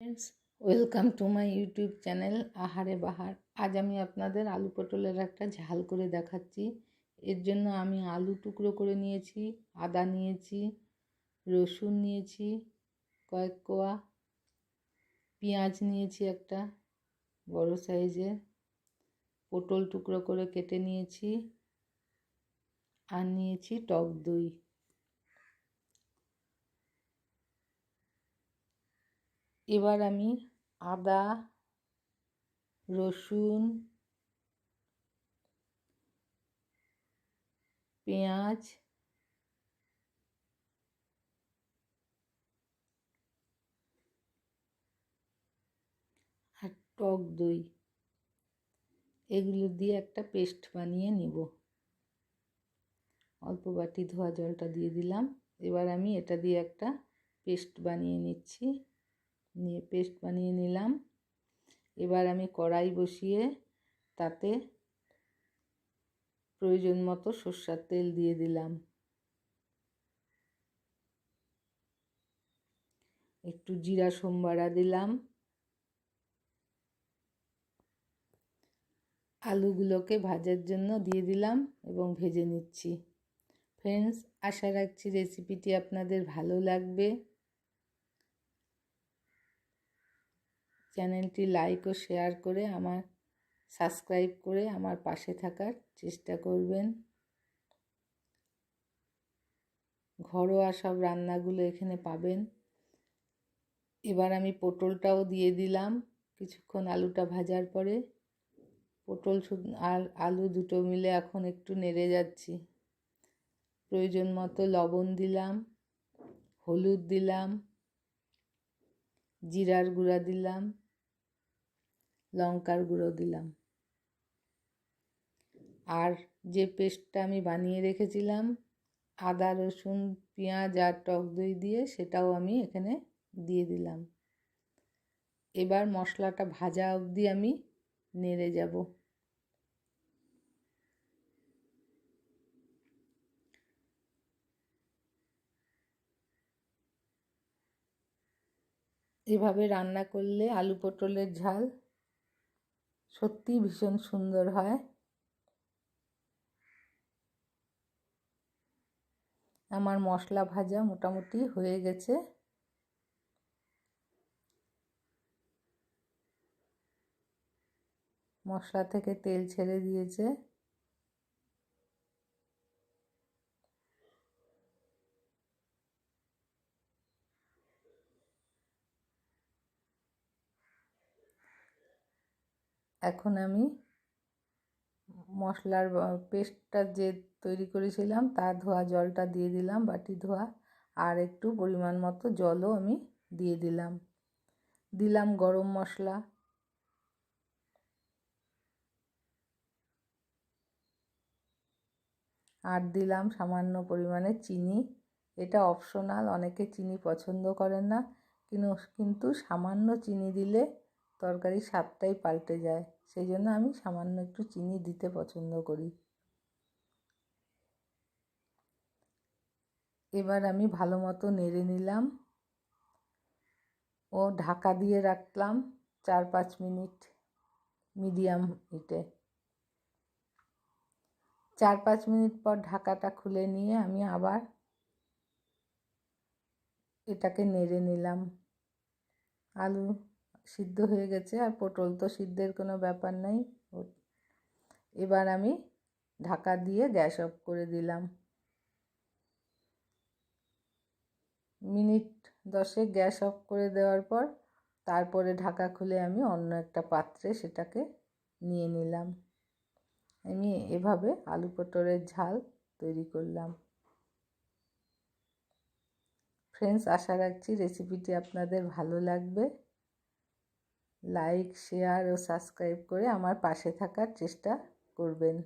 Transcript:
Friends welcome to my YouTube channel আহারে বাহার আজ আমি আপনাদের আলু পটলের একটা ঝাল করে দেখাচ্ছি। এর জন্য আমি আলু টুকরো করে নিয়েছি, আদা নিয়েছি, রসুন নিয়েছি, কয়েক কোয়া, পেঁয়াজ নিয়েছি একটা, বড় সাইজের, পটল টুকরো করে কেটে নিয়েছি, আর নিয়েছি টক দই। এবার আমি আদা, রসুন, পেঁয়াজ, আর টক দই। এগুলো দিয়ে একটা পেস্ট বানিয়ে নিব। অল্প বাটি ধোয়া জলটা দিয়ে দিলাম। এবার আমি এটা দিয়ে একটা পেস্ট বানিয়ে নিচ্ছি। নিয়ে পেস্ট বানিয়ে নিলাম। এবার আমি কড়াই বসিয়ে তাতে প্রয়োজন মতো সর্ষার তেল দিয়ে দিলাম। একটু জিরা সোমবাড়া দিলাম। আলুগুলোকে ভাজার জন্য দিয়ে দিলাম এবং ভেজে নিচ্ছি। ফ্রেন্ডস, আশা রাখছি রেসিপিটি আপনাদের ভালো লাগবে। চ্যানেলটি লাইক ও শেয়ার করে আমার, সাবস্ক্রাইব করে আমার পাশে থাকার চেষ্টা করবেন। ঘরোয়া সব রান্নাগুলো এখানে পাবেন। এবার আমি পটলটাও দিয়ে দিলাম কিছুক্ষণ আলুটা ভাজার পরে। পটল আর আলু দুটো মিলে এখন একটু নেড়ে যাচ্ছি। প্রয়োজন মতো লবণ দিলাম, হলুদ দিলাম, জিরার গুঁড়া দিলাম। লঙ্কার গুঁড়ো দিলাম। আর যে পেস্টটা আমি বানিয়ে রেখেছিলাম, আদা, রসুন, পেঁয়াজ আর টক দই দিয়ে সেটাও আমি এখানে দিয়ে দিলাম। এবার মশলাটা ভাজা অবধি আমি নেড়ে যাব। এভাবে রান্না করলে আলু পটলের ঝাল সত্যি ভীষণ সুন্দর হয়। আমার মশলা ভাজা মোটামুটি হয়ে গেছে। মশলা থেকে তেল ছেড়ে দিয়েছে। এখন আমি মশলার পেস্টটা যে তৈরি করেছিলাম তার ধোয়া জলটা দিয়ে দিলাম, বাটি ধোয়া, আর একটু পরিমাণ মতো জলও আমি দিয়ে দিলাম। দিলাম গরম মশলা। আর দিলাম সামান্য পরিমাণে চিনি। এটা অপশনাল, অনেকে চিনি পছন্দ করেন না কিন্তু সামান্য চিনি দিলে তরকারির স্বাদটাই পাল্টে যায়। সেই জন্য আমি সামান্য একটু চিনি দিতে পছন্দ করি। এবার আমি ভালো মতো নেড়ে নিলাম। ও ঢাকা দিয়ে রাখলাম চার পাঁচ মিনিট মিডিয়াম হিটে। চার পাঁচ মিনিট পর ঢাকাটা খুলে নিয়ে আমি আবার এটাকে নেড়ে নিলাম। আলু সিদ্ধ হয়ে গেছে আর পটল তো সিদ্ধের কোনো ব্যাপার নেই। এবার আমি ঢাকা দিয়ে গ্যাস অফ করে দিলাম। মিনিট দশেক গ্যাস অফ করে দেওয়ার পর তারপরে ঢাকা খুলে আমি অন্য একটা পাত্রে সেটাকে নিয়ে নিলাম। আমি এভাবে আলু পটলের ঝাল তৈরি করলাম। ফ্রেন্ডস, আশা রাখছি রেসিপিটি আপনাদের ভালো লাগবে। লাইক শেয়ার ও সাবস্ক্রাইব করে আমার পাশে থাকার চেষ্টা করবেন।